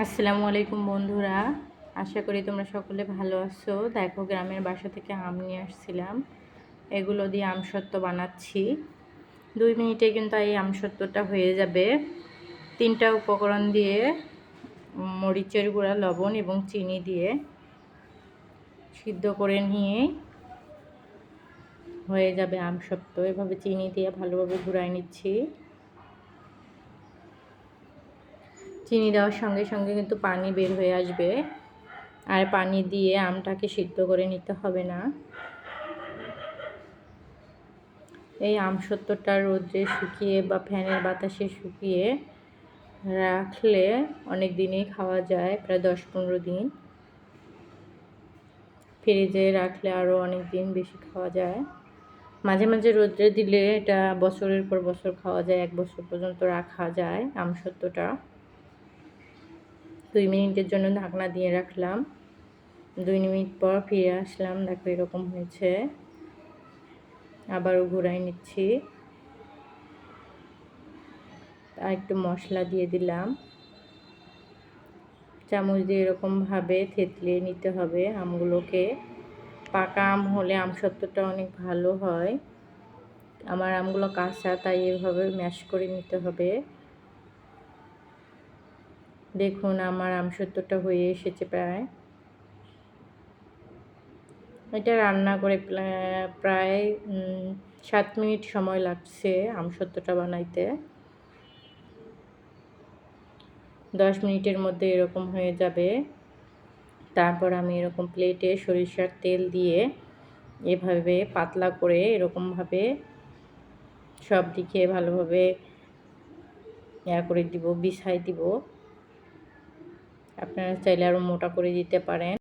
আসসালামু আলাইকুম বন্ধুরা। আশা করি তোমরা সকলে ভালো আছো। দেখো, গ্রামের বাসা থেকে আম নিয়ে আসছিলাম। এগুলো দিয়ে আমসত্ত্ব বানাচ্ছি। দুই মিনিটে কিন্তু এই আমসত্ত্বটা হয়ে যাবে। তিনটা উপকরণ দিয়ে মরিচের গুঁড়া, লবণ এবং চিনি দিয়ে সিদ্ধ করে নিয়ে হয়ে যাবে আমসত্ত্ব এভাবে চিনি দিয়ে ভালোভাবে ঘুরাই নিচ্ছি। চিনি দেওয়ার সঙ্গে সঙ্গে কিন্তু পানি বের হয়ে আসবে। আর পানি দিয়ে আমটাকে সিদ্ধ করে নিতে হবে না। এই আম সত্তরটা রোদ্রে শুকিয়ে বা ফ্যানের বাতাসে শুকিয়ে রাখলে অনেক দিনই খাওয়া যায়, প্রায় দশ পনেরো দিন। ফ্রিজে রাখলে আরও অনেক দিন বেশি খাওয়া যায়। মাঝে মাঝে রোদ্রে দিলে এটা বছরের পর বছর খাওয়া যায়, এক বছর পর্যন্ত রাখা যায় আমসত্ত্বটা দুই মিনিটের জন্য ঢাকনা দিয়ে রাখলাম। দুই মিনিট পর ফিরে আসলাম। দেখো এরকম হয়েছে। আবারও ঘুরাই নিচ্ছি। আর একটু মশলা দিয়ে দিলাম। চামচ দিয়ে এরকমভাবে থেতলিয়ে নিতে হবে আমগুলোকে। পাকা আম হলে আম আমসত্ত্বটা অনেক ভালো হয়। আমার আমগুলো কাঁচা, তাই এভাবে ম্যাশ করে নিতে হবে। দেখুন, আমার আমসত্ত্বটা হয়ে এসেছে প্রায়। এটা রান্না করে প্রায় সাত মিনিট সময় লাগছে আমসত্ত্বটা বানাইতে। দশ মিনিটের মধ্যে এরকম হয়ে যাবে। তারপর আমি এরকম প্লেটে সরিষার তেল দিয়ে এভাবে পাতলা করে এরকমভাবে সব দিকে ভালোভাবে ইয়া করে দিব, বিছাই দিব। আপনারা চাইলে আরও মোটা করে দিতে পারেন।